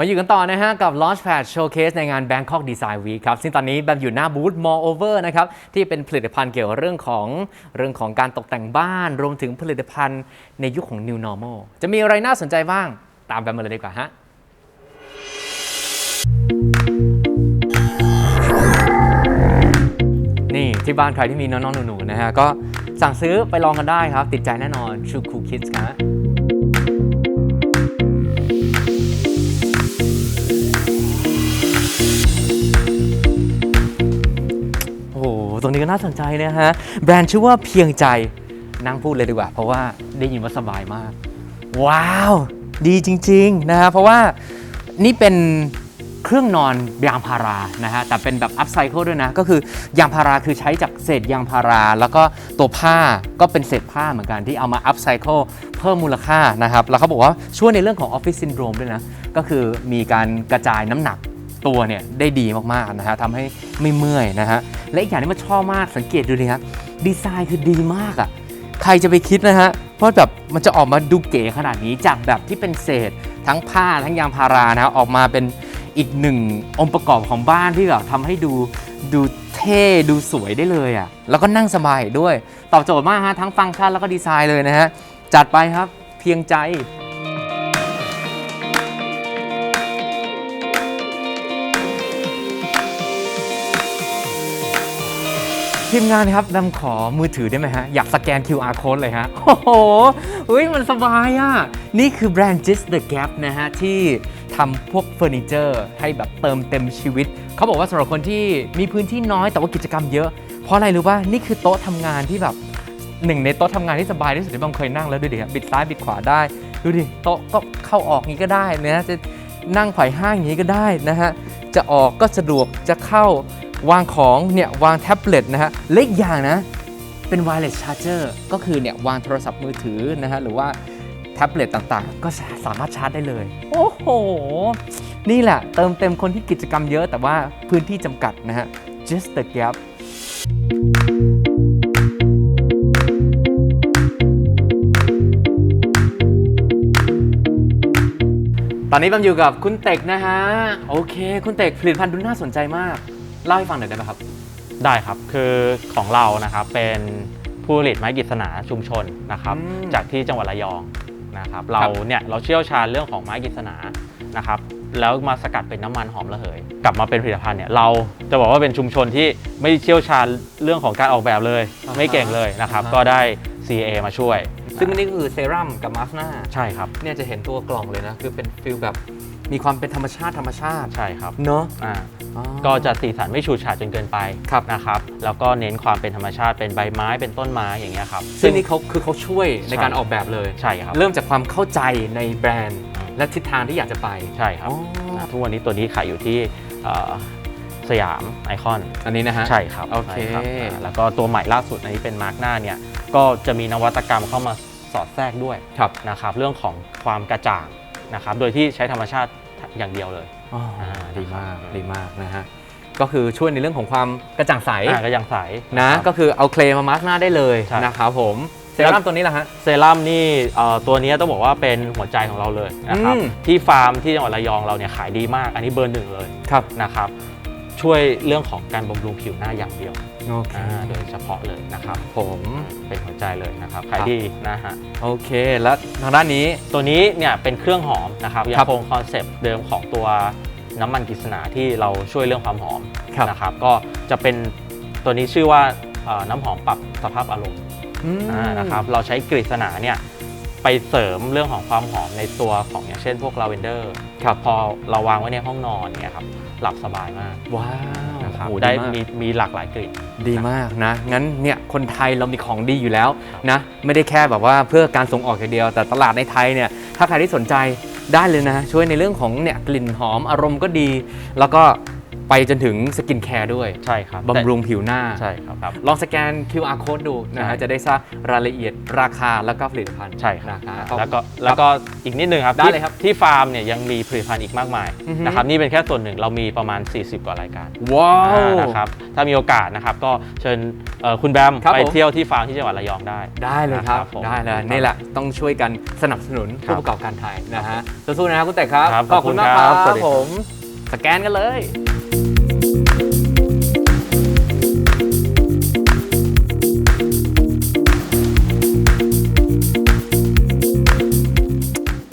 มาอยู่กันต่อนะฮะกับ Launchpad Showcase ในงาน Bangkok Design Week ครับ ซึ่งตอนนี้แบมอยู่หน้าบูธ Moreover นะครับ ที่เป็นผลิตภัณฑ์เกี่ยวกับเรื่องของเรื่องของการตกแต่งบ้าน รวมถึงผลิตภัณฑ์ในยุคของ New Normal จะมีอะไรน่าสนใจบ้าง ตามแบมมาเลยดีกว่าฮะนี่ที่บ้านใครที่มีน้องๆหนูๆนะฮะก็สั่งซื้อไปลองกันได้ครับ ติดใจแน่นอน True Cool Kids ครับ รงนี้ก็น่าสนใจนะฮะ แบรนด์ชื่อว่าเพียงใจนั่งพูดเลยดีกว่า เพราะว่าได้ยินว่าสบายมาก ว้าว ดีจริง ๆ นะฮะ เพราะว่านี่เป็นเครื่องนอนยางพารานะฮะแต่เป็นแบบอัพไซเคิลด้วยนะ ก็คือยางพาราคือใช้จากเศษยางพารา แล้วก็ตัวผ้าก็เป็นเศษผ้าเหมือนกันที่เอามาอัพไซเคิลเพิ่มมูลค่านะครับ แล้วเขาบอกว่าช่วยในเรื่องของออฟฟิศซินโดรมด้วยนะ ก็คือมีการกระจายน้ำหนัก ตัวเนี่ยได้ดีมากๆนะฮะทำให้ไม่เมื่อยนะฮะและอีกอย่างที่มันชอบมากสังเกตดูดิฮะดีไซน์คือดีมากอะ่ะใครจะไปคิดนะฮะว่าแบบมันจะออกมาดูเก๋ขนาดนี้จากแบบที่เป็นเศษ ทั้งผ้าทั้งยางพารานะฮะออกมาเป็นอีกหนึ่งองค์ประกอบของบ้านที่แบบทำให้ดูดูเท่ดูสวยได้เลยอะ่ะแล้วก็นั่งสบายด้วย ตอบโจทย์มากฮะทั้งฟังก์ชันแล้วก็ดีไซน์เลยนะฮะจัดไปครับเพียงใจ ทีมงานครับดำขอมือถือได้ไหมฮะ อยากสแกน QR code เลยฮะ โอ้โหเฮ้ยมันสบายอะ นี่คือแบรนด์ Just the Gap นะฮะ ที่ทำพวกเฟอร์นิเจอร์ให้แบบเติมเต็มชีวิต เขาบอกว่าสำหรับคนที่มีพื้นที่น้อยแต่ว่ากิจกรรมเยอะ เพราะอะไรรู้ป่ะ นี่คือโต๊ะทำงานที่แบบหนึ่งในโต๊ะทำงานที่สบายที่สุดที่บางเคยนั่งแล้วดูดิครับบิดซ้ายบิดขวาได้ ดูดิโต๊ะก็เข้าออกงนี้ก็ได้นะจะนั่งไขว่ห้างอย่างนี้ก็ได้นะฮะจะออกก็สะดวกจะเข้า วางของเนี่ยวางแท็บเล็ตนะฮะเล็กอย่างนะ เป็น wireless charger ก็คือเนี่ยวางโทรศัพท์มือถือนะฮะหรือว่าแท็บเล็ตต่างๆ ก็สามารถชาร์จได้เลย โอ้โห นี่แหละ เติมเต็มคนที่กิจกรรมเยอะแต่ว่าพื้นที่จำกัดนะฮะ just the gap ตอนนี้แบมอยู่กับคุณเต็กนะฮะ โอเค คุณเต็กผลิตภัณฑ์ดูน่าสนใจมาก เล่าให้ฟังหน่อยได้ไหมครับ ได้ครับ คือของเรานะครับเป็นผู้ผลิตไม้กฤษณาชุมชนนะครับ อืมจากที่จังหวัดระยองนะครับ เราเนี่ยเราเชี่ยวชาญเรื่องของไม้กฤษณานะครับ แล้วมาสกัดเป็นน้ำมันหอมระเหย กลับมาเป็นผลิตภัณฑ์เนี่ยเราจะบอกว่าเป็นชุมชนที่ไม่เชี่ยวชาญเรื่องของการออกแบบเลย อ่าฮะไม่เก่งเลยนะครับ อ่าฮะ ก็ได้ CA มาช่วยซึ่งอันนี่ก็คือเซรั่มกับมาสก์หน้า ใช่ครับ เนี่ยจะเห็นตัวกล่องเลยนะ คือเป็นฟิลแบบ มีความเป็นธรรมชาติธรรมชาติใช่ครับเนาะอ่าอ๋อ ก็จะสีสันไม่ฉูดฉาดจนเกินไปครับ นะครับแล้วก็เน้นความเป็นธรรมชาติเป็นใบไม้เป็นต้นไม้อย่างเงี้ยครับ ซึ่งนี่เขาคือเขาช่วยในใช่การออกแบบเลย ใช่ครับเริ่มจากความเข้าใจในแบรนด์ และทิศทางที่อยากจะไปใช่ครับอ๋อนะทุกวันนี้ตัวนี้ขายอยู่ที่เอ่อสยามไอคอน อันนี้นะฮะ ใช่ครับโอเค ใช่รับอ่าแล้วก็ตัวใหม่ล่าสุดอันนี้เป็นมาร์กหน้าเนี่ย ก็จะมีนวัตกรรมเข้ามาสอดแทรกด้วยครับ นะครับ เรื่องของความกระจ่าง นะครับโดยที่ใช้ธรรมชาติอย่างเดียวเลยอ๋ออ่าดีมากครับดีมากนะฮะก็คือช่วยในเรื่องของความกระจ่างใสอ่าก็ยังใสนะครับก็คือเอาเคลมมามาร์กหน้าได้เลยใช่นะครับผมเซรั่มตัวนี้แหละฮะเซรั่มนี่เอ่อตัวนี้ต้องบอกว่าเป็นหัวใจของเราเลยนะครับอืมที่ฟาร์มที่จังหวัดระยองเราเนี่ยขายดีมาก อันนี้เบอร์หนึ่งเลยครับนะครับ ช่วยเรื่องของการบำรุงผิวหน้าอย่างเดียวโอเคอ่าโดยเฉพาะเลยนะครับ ผมเป็นหัวใจเลยนะครับครัขายบดีนะฮะ โอเคแล้วทางด้านนี้ ตัวนี้เนี่ยเป็นเครื่องหอมนะครับยัครังบคงคอนเซปต์เดิมของตัวน้ำมันกฤษณาที่เราช่วยเรื่องความหอมครับ นะครับ ก็จะเป็นตัวนี้ชื่อว่าเอ่อน้ำหอมปรับสภาพอารมณ์ อืม อ่านะครับเราใช้กฤษณาเนี่ย ไปเสริมเรื่องของความหอมในตัวของอย่างเช่นพวกลาเวนเดอร์ครับพอเราวางไว้ในห้องนอนเนี่ยครับหลับสบายมากว้าวนะครับโอ้โหได้มาก มีมีหลากหลายกลิ่น ดีมากนะ งั้นเนี่ยคนไทยเรามีของดีอยู่แล้วนะ ไม่ได้แค่แบบว่าเพื่อการส่งออกอย่างเดียว แต่ตลาดในไทยเนี่ย ถ้าใครที่สนใจได้เลยนะ ช่วยในเรื่องของเนี่ยกลิ่นหอมอารมณ์ก็ดี แล้วก็ ไปจนถึงสกินแคร์ด้วยใช่ครับบำรุงผิวหน้าใช่ครับครับลองสแกน QR code ดูนะฮะใช่จะได้ทราบรายละเอียดราคาแล้วก็ผลิตภัณฑ์ใช่ครับนะครับแล้วก็แล้วก็อีกนิดนึงครับได้ที่เลยครับที่ฟาร์มเนี่ยยังมีผลิตภัณฑ์อีกมากมายอือฮึนะครับนี่เป็นแค่ส่วนหนึ่งเรามีประมาณ 40 กว่ารายการว้าวอ่านะครับถ้ามีโอกาสนะครับก็เชิญเอ่อคุณแบมครับไปผมเที่ยวที่ฟาร์มที่จังหวัดระยองได้ ได้เลยครับนะครับผมได้เลยครับนี่แหละต้องช่วยกันสนับสนุนครัผู้บประกอบการไทยนะฮะสู้ๆนะครับคุณแต่ครับครับขอบคุณมากขอบคุณคครัรับบสวัสดีครับผมสแกนกันเลย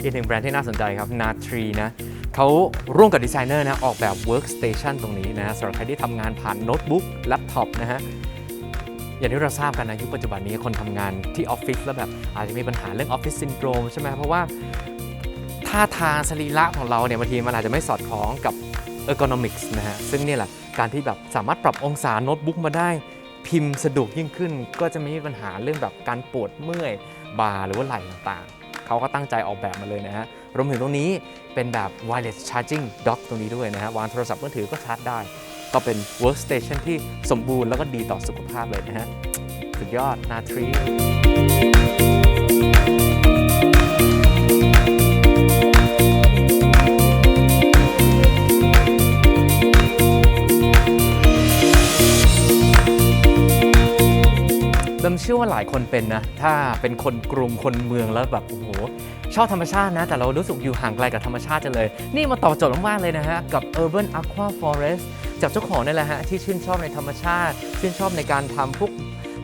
อีกหนึ่งแบรนด์ที่น่าสนใจครับนาทรีนะเขาร่วมกับดีไซเนอร์นะออกแบบ Workstation ตรงนี้นะสำหรับใครที่ทำงานผ่านโน้ตบุ๊กแล็ปท็อปนะฮะอย่างที่เราทราบกันนะยุคปัจจุบันนี้คนทำงานที่ออฟฟิศแล้วแบบอาจจะมีปัญหาเรื่องออฟฟิศซินโดรมใช่ไหมเพราะว่าท่าทางสรีระของเราเนี่ยบางทีมันอาจจะไม่สอดคล้องกับ ergonomics นะฮะซึ่งนี่แหละการที่แบบสามารถปรับองศาโน้ตบุ๊กมาได้ พิมพ์สะดวกยิ่งขึ้น ก็จะไม่มีปัญหาเรื่องแบบการปวดเมื่อยบ่าหรือว่าไหล่ต่าง เขาก็ตั้งใจออกแบบมาเลยนะฮะ รวมถึงตรงนี้เป็นแบบ wireless charging dock ตรงนี้ด้วยนะฮะ วางโทรศัพท์มือถือก็ชาร์จได้ ก็เป็น workstation ที่สมบูรณ์แล้วก็ดีต่อสุขภาพเลยนะฮะ สุดยอดนาทรี เชื่อว่าหลายคนเป็นนะ ถ้าเป็นคนกรุงคนเมืองแล้วแบบโอ้โหชอบธรรมชาตินะ แต่เรารู้สึกอยู่ห่างไกลกับธรรมชาติจังเลย นี่มาตอบโจทย์มากๆเลยนะฮะ กับ Urban Aqua Forest จากเจ้าของนี่แหละฮะ ที่ชื่นชอบในธรรมชาติ ชื่นชอบในการทำพวก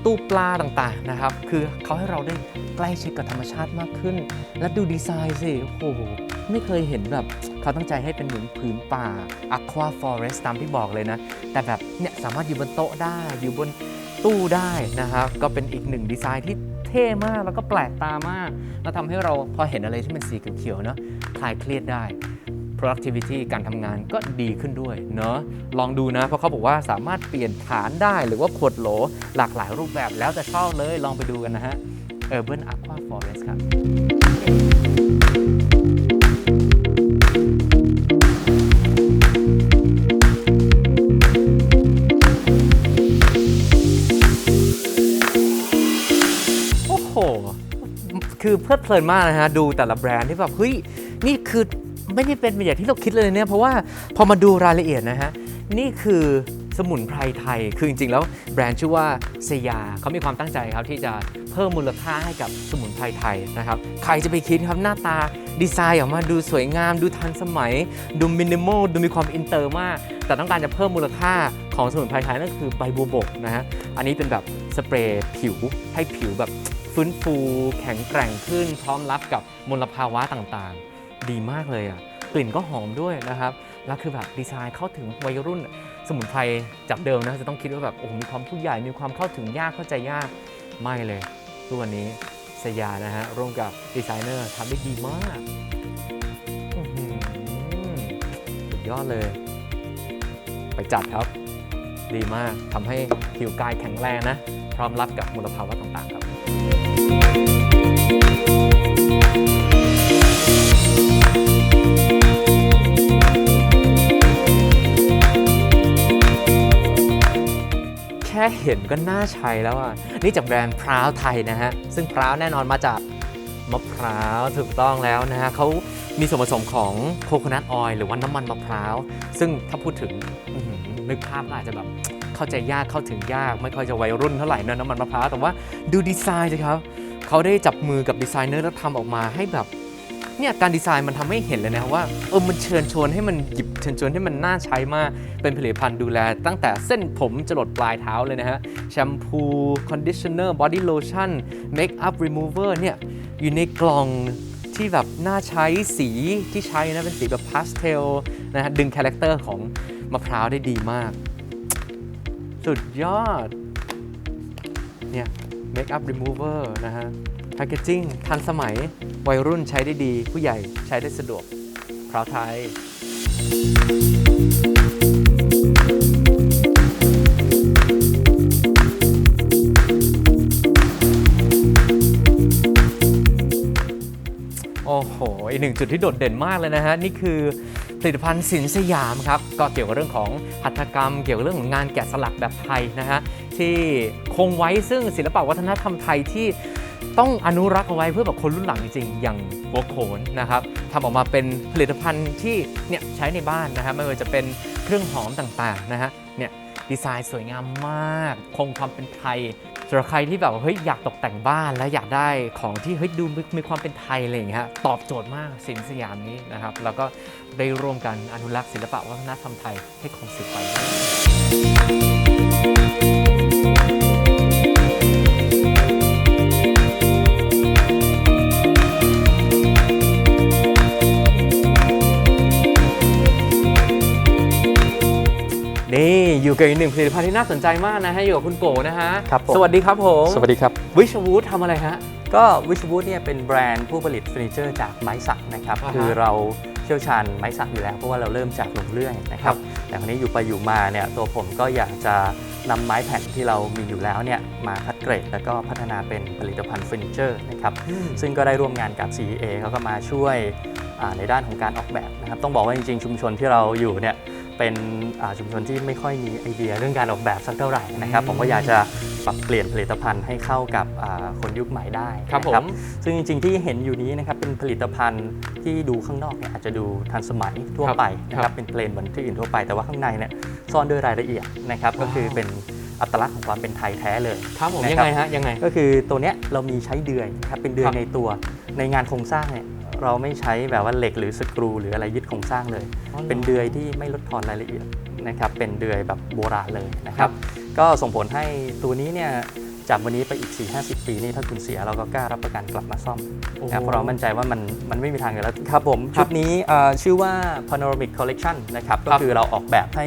ตู้ปลาต่างๆนะครับ คือเขาให้เราได้ใกล้ชิดกับธรรมชาติมากขึ้น และดูดีไซน์สิ โอ้โห ไม่เคยเห็นแบบเขาตั้งใจให้เป็นเหมือนผืนป่า Aqua Forest ตามที่บอกเลยนะ แต่แบบเนี่ยสามารถอยู่บนโต๊ะได้อยู่บน ตู้ได้นะครับ ก็เป็นอีกหนึ่งดีไซน์ที่เท่มากแล้วก็แปลกตามาก แล้วทำให้เราพอเห็นอะไรที่เป็นสีเขียวๆเนาะคลายเครียดได้ productivity การทำงานก็ดีขึ้นด้วยเนาะลองดูนะ เพราะเขาบอกว่าสามารถเปลี่ยนฐานได้หรือว่าขวดโหลหลากหลายรูปแบบแล้วแต่ชอบเลยลองไปดูกันนะฮะ Urban Aqua Forest ครับ คือเพลิดเพลินมากนะฮะดูแต่ละแบรนด์ที่แบบเฮ้ยนี่คือไม่ได้เป็นอย่างที่เราคิดเลยเนี่ยเพราะว่าพอมาดูรายละเอียดนะฮะนี่คือสมุนไพรไทย คือจริงๆ แล้วแบรนด์ชื่อว่าเซยาเขามีความตั้งใจครับที่จะเพิ่มมูลค่าให้กับสมุนไพรไทยนะครับ ใครจะไปคิดครับหน้าตาดีไซน์ออกมาดูสวยงาม ดูทันสมัย ดูมินิมอลดูมีความอินเตอร์มาก แต่ต้องการจะเพิ่มมูลค่าของสมุนไพรไทยนั่นคือใบบัวบกนะฮะ อันนี้เป็นแบบสเปรย์ผิวให้ผิวแบบ ฟื้นฟูแข็งแกร่งขึ้น พร้อมรับกับมลภาวะต่างๆ ดีมากเลยอะกลิ่นก็หอมด้วยนะครับ แล้วคือแบบดีไซน์เข้าถึงวัยรุ่น สมุนไพรจากเดิมนะจะต้องคิดว่าแบบโอ้โหมีความผู้ใหญ่มีความเข้าถึงยากเข้าใจยากไม่เลยทุกวันนี้สยานะฮะร่วมกับดีไซเนอร์ทำได้ดีมากอื้อหือสุดยอดเลย ไปจัดครับ ดีมากทำให้ผิวกายแข็งแรงนะ พร้อมรับกับมลภาวะต่างๆครับ เห็นก็น่าใช้แล้วอะ นี่จากแบรนด์พร้าวไทยนะฮะ ซึ่งพร้าวแน่นอนมาจากมะพร้าวถูกต้องแล้วนะฮะเขามีส่วนผสมของโคโคนัทออยล์หรือว่าน้ำมันมะพร้าว ซึ่งถ้าพูดถึงนึกภาพก็อาจจะแบบเข้าใจยากเข้าถึงยาก ไม่ค่อยจะวัยรุ่นเท่าไหร่นะน้ำมันมะพร้าวแต่ว่าดูดีไซน์สิครับเขาได้จับมือกับดีไซเนอร์แล้วทำออกมาให้แบบ เนี่ยการดีไซน์มันทำให้เห็นเลยนะว่าเออมันเชิญชวนให้มันหยิบเชิญชวนให้มันน่าใช้มาก เป็นผลิตภัณฑ์ดูแล ตั้งแต่เส้นผมจรดปลายเท้าเลยนะฮะแชมพูคอนดิชเนอร์บอดี้โลชั่นเมคอัพรีมูเวอร์เนี่ยอยู่ในกล่องที่แบบน่าใช้สีที่ใช้นะเป็นสีแบบพาสเทลนะฮะดึงคาแรคเตอร์ของมะพร้าวได้ดีมาก สุดยอดเนี่ยเมคอัพรีมูเวอร์นะฮะแพคเกจิ้งทันสมัย วัยรุ่นใช้ได้ดี ผู้ใหญ่ใช้ได้สะดวกพร้าวไทย โอ้โหอีกหนึ่งจุดที่โดดเด่นมากเลยนะฮะ นี่คือผลิตภัณฑ์สินสยามครับ ก็เกี่ยวกับเรื่องของหัตถกรรม เกี่ยวกับเรื่องของงานแกะสลักแบบไทยนะฮะ ที่คงไว้ซึ่งศิลปะวัฒนธรรมไทยที่ ต้องอนุรักษ์เอาไว้เพื่อแบบคนรุ่นหลังจริงๆ อย่างหัวโขนนะครับทำออกมาเป็นผลิตภัณฑ์ที่เนี่ยใช้ในบ้านนะฮะไม่ว่าจะเป็นเครื่องหอมต่างๆนะฮะเนี่ยดีไซน์สวยงามมาก คงความเป็นไทยสำหรับใครที่แบบเฮ้ยอยากตกแต่งบ้านแล้วอยากได้ของที่เฮ้ยดูมีความเป็นไทยอะไรอย่างเงี้ยฮะตอบโจทย์มากสินสยามนี้นะครับ แล้วก็ได้ร่วมกันอนุรักษ์ศิลปะวัฒนธรรมไทยให้คงสืบไป อยู่กับอีกหนึ่งผลิตภัณฑ์ที่น่าสนใจมากนะฮะอยู่กับคุณโกนะฮะครับผม สวัสดีครับผมสวัสดีครับ วิชวูดทำอะไรฮะ ก็วิชวูดเนี่ยเป็นแบรนด์ผู้ผลิตเฟอร์นิเจอร์จากไม้สักนะครับ อ่าฮะคือเราเชี่ยวชาญไม้สักอยู่แล้วเพราะว่าเราเริ่มจากลงเลื่อยนะคครัรับ บ แต่คราวนี้อยู่ไปอยู่มาเนี่ยตัวผมก็อยากจะนำไม้แผ่นที่เรามีอยู่แล้วเนี่ยมาคัดเกรด แล้วก็พัฒนาเป็นผลิตภัณฑ์เฟอร์นิเจอร์นะครับ ซึ่งก็ได้ร่วมงานกับ CEA เขาก็มาช่วยอ่าในด้านของการออกแบบนะครับ ต้องบอกว่าจริงๆ ชุมชนที่เราอยู่เนี่ย เป็นอ่าชุมชนที่ไม่ค่อยมีไอเดียเรื่องการออกแบบสักเท่าไหร่นะครับอืมผมก็อยากจะปรับเปลี่ยนผลิตภัณฑ์ให้เข้ากับอ่าคนยุคใหม่ได้ครับนะผมซึ่งจริงๆที่เห็นอยู่นี้นะครับเป็นผลิตภัณฑ์ที่ดูข้างนอกเนี่ยอาจจะดูทันสมัยทั่วไปนะคครัรับบเป็นเพลนเหมือนที่อื่นทั่วไปแต่ว่าข้างในเนี่ยซ่อนด้วยรายละเอียดนะครับก็คือเป็นอัตลักษณ์ของความเป็นไทยแท้เลยครับผมนะยังครับไงฮะยังไงก็คือตัวเนี้ยเรามีใช้เดือยนะครับเป็นเดือคยรับในตัวในงานโครงสร้างเนี่ย เราไม่ใช้แบบว่าเหล็กหรือสกรู หรืออะไรยึดโครงสร้างเลย เป็นเดือยที่ไม่ลดทอนรายละเอียดนะครับเป็นเดือยแบบโบราณเลยนะคครัรับบก็ส่งผลให้ตัวนี้เนี่ยจากวันนี้ไปอีก 4-50 ปีนี่ถ้าคุณเสียเราก็กล้ารับประกันกลับมาซ่อมโอ้นะครับเพราะเรามั่นใจว่ามันมันไม่มีทางอยู่แล้วครับผมครัชุบดนี้เอ่อชื่อว่า panoramic collection นะครับก็คือเราออกแบบให้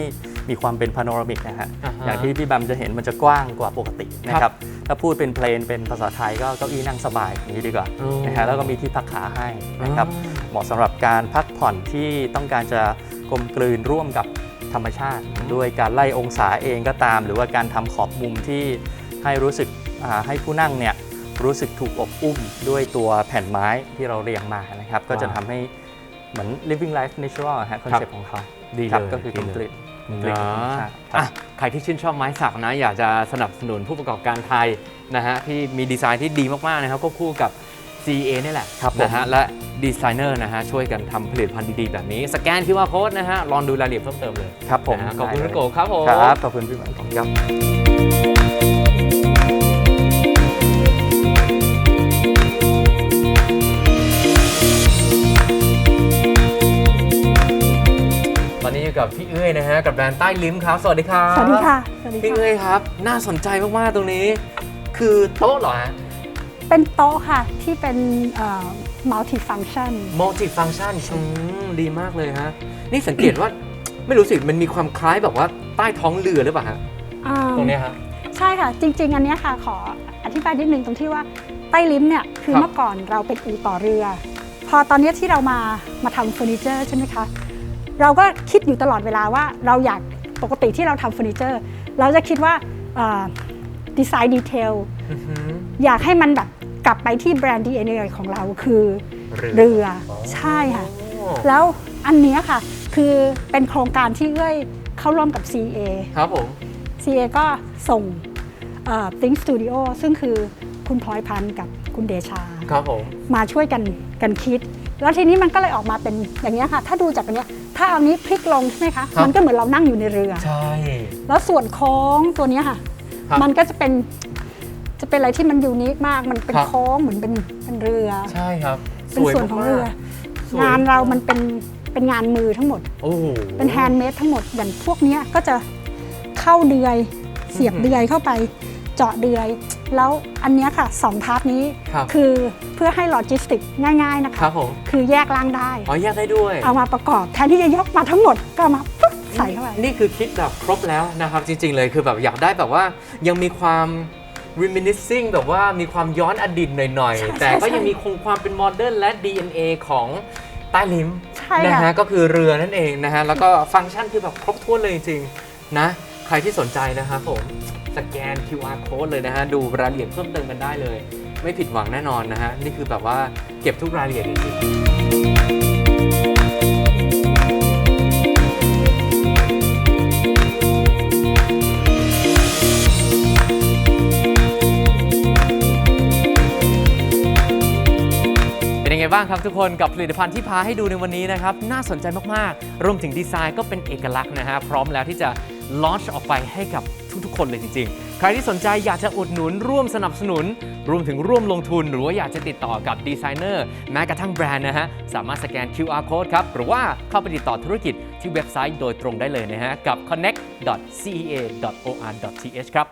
มีความเป็น panoramic นะฮะ อ่าฮะอย่างที่พี่แบมจะเห็นมันจะกว้างกว่าปกตินะครับ ถ้าพูดเป็นเพลนเป็นภาษาไทยก็เก้าอี้นั่งสบายอย่างนี้ดีกว่าอืมนะฮะ แล้วก็มีที่พักขาให้นะครับเหมาะสำหรับการพักผ่อนที่ต้องการจะกลมกลืนร่วมกับธรรมชาติ ด้วยการไล่องศาเองก็ตาม หรือว่าการทำขอบมุมที่ให้รู้สึกอ่าให้ผู้นั่งเนี่ยรู้สึกถูกอบอุ้มด้วยตัวแผ่นไม้ที่เราเรียงมานะครับ ก็จะทำให้เหมือน living life natural ฮะคอนเซ็ปต์ของเขาดีครับเลยก็คือกลมกลืนกลมกลืน นะกับธรรมชาติครับ อะใครที่ชื่นชอบไม้สักนะ อยากจะสนับสนุนผู้ประกอบการไทยนะฮะที่มีดีไซน์ที่ดีมาก ๆ นะครับก็คู่กับ CA นี่แหละครับผม นะฮะและดีไซเนอร์นะฮะช่วยกันทำผลิตภัณฑ์ดี ๆ แบบนี้ สแกนที่ว่าโค้ดนะฮะลองดูรายละเอียดเพิ่มเติมเลยครับผมนะฮะขอบคุณได้คุณเลยโกครับผม ครับ ขอบคุณพี่แบมครับ ตอนนี้อยู่กับพี่เอ้ยนะฮะกับแบรนด์ใต้ลิ้มครับ สวัสดีครับสวัสดีค่ะ สวัสดีพี่ค่ะ เอ้ยครับ น่าสนใจมากๆตรงนี้ คือโต๊ะเหรอฮะ เป็นโต๊ะค่ะที่เป็นเอ่อ multi function multi function อืมดีมากเลยฮะ นี่สังเกตว่า ไม่รู้สิมันมีความคล้ายแบบว่าใต้ท้องเรือหรือเปล่าฮะอ่าตรงเนี้ยฮะ ใช่ค่ะ จริง ๆ อันเนี้ยค่ะ ขออธิบายนิดนึงตรงที่ว่าใต้ลิ้มเนี่ย คือครับ เมื่อก่อนเราเป็นอู่ต่อเรือ พอตอนเนี้ยที่เรามามาทำเฟอร์นิเจอร์ใช่ไหมคะ เราก็คิดอยู่ตลอดเวลาว่าเราอยากปกติที่เราทำเฟอร์นิเจอร์ เราจะคิดว่าดีไซน์ดีเทลอือหืออยากให้มันแบบกลับไปที่แบรนด์ DNA ของเราคือเรือใช่ค่ะอ๋อแล้วอันเนี้ยค่ะคือเป็นโครงการที่เอ้ยเข้าร่วมกับ CA ครับผม CA ก็ส่งเอ่อ Think Studio ซึ่งคือคุณพลอยพันธ์กับคุณเดชาครับผมมาช่วยกันกันคิด แล้วทีนี้มันก็เลยออกมาเป็นอย่างนี้ยค่ะ ถ้าดูจากอันเนี้ย ถ้าเอานี้พลิกลงใช่ไหมคะมันก็เหมือนเรานั่งอยู่ในเรือ ใช่ แล้วส่วนโค้งตัวเนี้ยค่ะ ครับมันก็จะเป็นจะเป็นอะไรที่มันยูนิคมาก มันเป็นครับ โค้งเหมือนเป็นเป็นเรือ ใช่ครับเป็นส่วนของเรือสวยงานเรามันเป็นเป็นงานมือทั้งหมด โอ้โห เป็นแฮนด์เมดทั้งหมดอย่างพวกเนี้ยก็จะเข้าเดือย เสียบอือหือ เดือยเข้าไป เจาะเดือย แล้วอันเนี้ยค่ะสองพาร์ทนี้ครับคือเพื่อให้โลจิสติกง่ายๆนะคคะรับผมคือแยกล่างได้ อ๋อแยกได้ด้วย เอามาประกอบแทนที่จะยกมาทั้งหมดก็เอามาปุ๊บใส่เข้าไป นี่คือคิดแบบครบแล้วนะครับ จริง ๆ เลยคือแบบอยากได้แบบว่ายังมีความ reminiscing แบบว่ามีความย้อนอดีตหน่อย ใช่ๆ แต่ก็ใช่ยังมีคงความเป็นโมเดิร์นและ DNA ของใต้ลิ้มใช่นะค่ะ ฮะก็คือเรือนั่นเองนะฮะ แล้วก็ฟังก์ชันคือแบบครบถ้วนเลยจริง ๆ นะ ใครที่สนใจนะครับผม สแกน QR code เลยนะฮะ ดูรายละเอียดเพิ่มเติมกันได้เลย ไม่ผิดหวังแน่นอนนะฮะ นี่คือแบบว่าเก็บทุกรายละเอียดจริงเป็นยังไงบ้างครับทุกคนกับผลิตภัณฑ์ที่พาให้ดูในวันนี้นะครับ น่าสนใจมาก ๆ รวมถึงดีไซน์ก็เป็นเอกลักษณ์นะฮะ พร้อมแล้วที่จะลอนช์ออกไปให้กับ คนเลยจริง ๆ ใครที่สนใจอยากจะอุดหนุนร่วมสนับสนุน รวมถึงร่วมลงทุน หรือว่าอยากจะติดต่อกับดีไซเนอร์แม้กระทั่งแบรนด์นะฮะ สามารถสแกน QR code ครับ หรือว่าเข้าไปติดต่อธุรกิจที่เว็บไซต์โดยตรงได้เลยนะฮะ กับ connect.cea.or.th ครับ